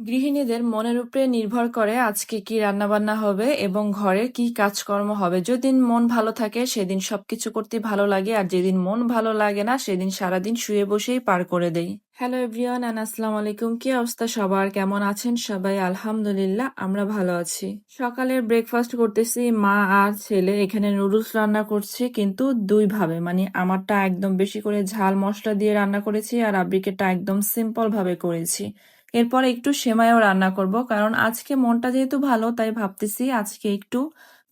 গৃহিণীদের মনের উপরে নির্ভর করে আজকে কি রান্নাবান্না হবে এবং ঘরে কি কাজকর্ম হবে। যেদিন মন ভালো থাকে, সেদিন সবকিছু করতে ভালো লাগে, আর যেদিন মন ভালো লাগে না, সেদিন সারাদিন শুয়ে বসেই পার করে দেই। হ্যালো এভরিওয়ান অ্যান্ড আসসালামু আলাইকুম। কি অবস্থা সবার? কেমন আছেন সবাই? আলহামদুলিল্লাহ, আমরা ভালো আছি। সকালের ব্রেকফাস্ট করতেছি মা আর ছেলে। এখানে নুডলস রান্না করছে, কিন্তু দুই ভাবে। মানে আমারটা একদম বেশি করে ঝাল মশলা দিয়ে রান্না করেছি, আর আব্রিকেরটা একদম সিম্পল ভাবে করেছি। এরপর একটু সেমাইও রান্না করব কারণ আজকে মনটা যেহেতু ভালো তাই ভাবতেছি আজকে একটু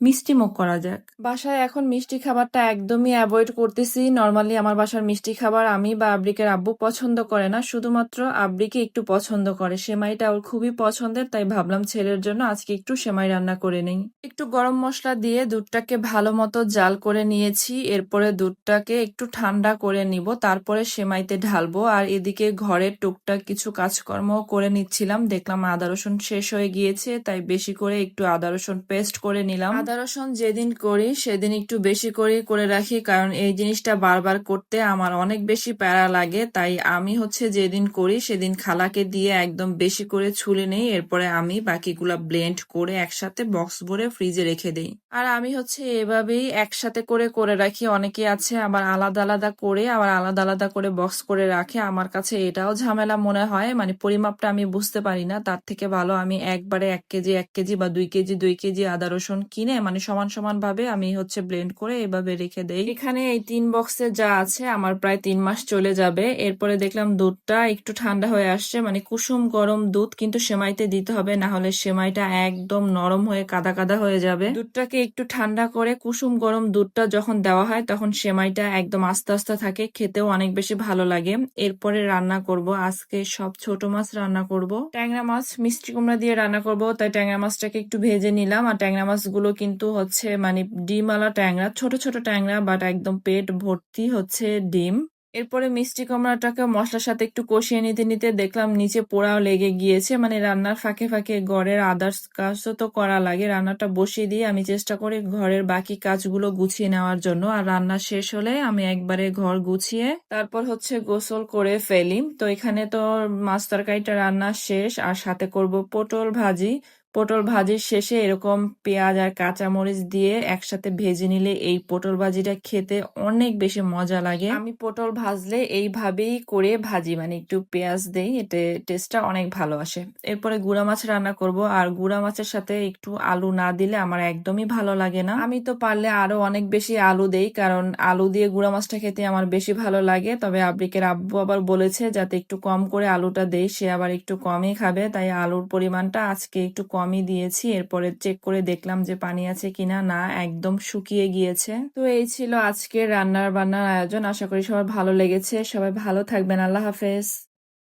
মিষ্টি মুখ করা যাক। বাসায় এখন মিষ্টি খাবারটা একদমই অ্যাভয়েড করতেছি। নর্মালি আমার বাসার মিষ্টি খাবার আমি বা আব্রিকের আব্বু পছন্দ করে না। শুধুমাত্র আব্রিকে একটু পছন্দ করে। সেমাইটা ওর খুবই পছন্দের তাই ভাবলাম ছেলের জন্য আজকে একটু সেমাই রান্না করে নেই। একটু গরম মশলা দিয়ে দুধটাকে ভালো মতো জাল করে নিয়েছি। এরপরে দুধটাকে একটু ঠান্ডা করে নিব। তারপরে সেমাইতে ঢালবো। আর এদিকে ঘরের টুকটাক কিছু কাজকর্ম করে নিচ্ছিলাম। দেখলাম আদা রসুন শেষ হয়ে গিয়েছে তাই বেশি করে একটু আদা রসুন পেস্ট করে নিলাম। আদা রসুন যেদিন করি, সেদিন একটু বেশি করে করে রাখি, কারণ এই জিনিসটা বারবার করতে আমার অনেক বেশি প্যারা লাগে। তাই আমি হচ্ছে যেদিন করি, সেদিন খালাকে দিয়ে একদম বেশি করে ছুলে নেই। এরপরে আমি বাকিগুলা ব্লেন্ড করে একসাথে বক্স ভরে ফ্রিজে রেখে দেই। আর আমি হচ্ছে এভাবেই একসাথে করে করে রাখি। অনেকে আছে আবার আলাদা আলাদা করে, আবার আলাদা আলাদা করে বক্স করে রাখে। আমার কাছে এটাও ঝামেলা মনে হয় মানে পরিমাপটা আমি বুঝতে পারি না। তার থেকে ভালো আমি একবারে এক কেজি এক কেজি বা দুই কেজি দুই কেজি আদা রসুন কিনে মানে সমান সমান ভাবে আমি হচ্ছে ব্লেন্ড করে এভাবে রেখে দেই। এখানে এই তিন বক্সে যা আছে আমার প্রায় তিন মাস চলে যাবে। এরপরে দেখলাম দুধটা একটু ঠান্ডা হয়ে আসছে মানে কুসুম গরম দুধ কিন্তু সেমাইতে দিতে হবে, না হলে সেমাইটা একদম নরম হয়ে কাদা কাদা হয়ে যাবে। দুধটাকে একটু ঠান্ডা করে কুসুম গরম দুধটা যখন দেওয়া হয় তখন সেমাইটা একদম আস্তে আস্তে থাকে, খেতেও অনেক বেশি ভালো লাগে। এরপরে রান্না করব, আজকে সব ছোট মাছ রান্না করব। ট্যাংরা মাছ, মিষ্টি কুমড়া দিয়ে রান্না করব, তাই ট্যাংরা মাছটাকে একটু ভেজে নিলাম। আর ট্যাংরা মাছগুলো কিন্তু হচ্ছে মানে ডিমওয়ালা ট্যাংরা, ছোট ছোট ট্যাংরা বাট একদম পেট ভর্তি হচ্ছে ডিম। এরপরে মিষ্টি কুমড়াটাকে মশলার সাথে একটু কষিয়ে নিতে নিতে দেখলাম নিচে পোড়াও লেগে গিয়েছে। মানে রান্নার ফাঁকে ফাঁকে ঘরের আদার্স কাজও তো করা লাগে। রান্নাটা বসিয়ে দিয়ে আমি চেষ্টা করি ঘরের বাকি কাজগুলো গুছিয়ে নেওয়ার জন্য। আর রান্না শেষ হলে আমি একবারে ঘর গুছিয়ে তারপর হচ্ছে গোসল করে ফেলি। তো এখানে তো মাছ তরকারিটা রান্না শেষ। আর সাথে করব পটল ভাজি। পটল ভাজির শেষে এরকম পেঁয়াজ আর কাঁচামরিচ দিয়ে একসাথে ভেজে নিলে এই পটল ভাজিটা খেতে অনেক বেশি মজা লাগে। আমি পটল ভাজলে এইভাবেই করে ভাজি মানে একটু পেঁয়াজ দেই, এতে টেস্টটা অনেক ভালো আসে। এরপরে গুঁড়া মাছ রান্না করব, আর গুঁড়া মাছের সাথে একটু আলু না দিলে আমার একদমই ভালো লাগে না। আমি তো পারলে আরও অনেক বেশি আলু দেই, কারণ আলু দিয়ে গুঁড়া মাছটা খেতে আমার বেশি ভালো লাগে। তবে আব্রিকের আব্বু আবার বলেছে, যাতে একটু কম করে আলুটা দেই, সে আবার একটু কমই খাবে, তাই আলুর পরিমাণটা আজকে একটু কমই দিয়েছি। এরপরে চেক করে দেখলাম যে পানি আছে কিনা, না, একদম শুকিয়ে গিয়েছে। তো এই ছিল আজকের রান্নার বান্নার আয়োজন। আশা করি সবার ভালো লেগেছে। সবাই ভালো থাকবেন। আল্লাহ হাফেজ।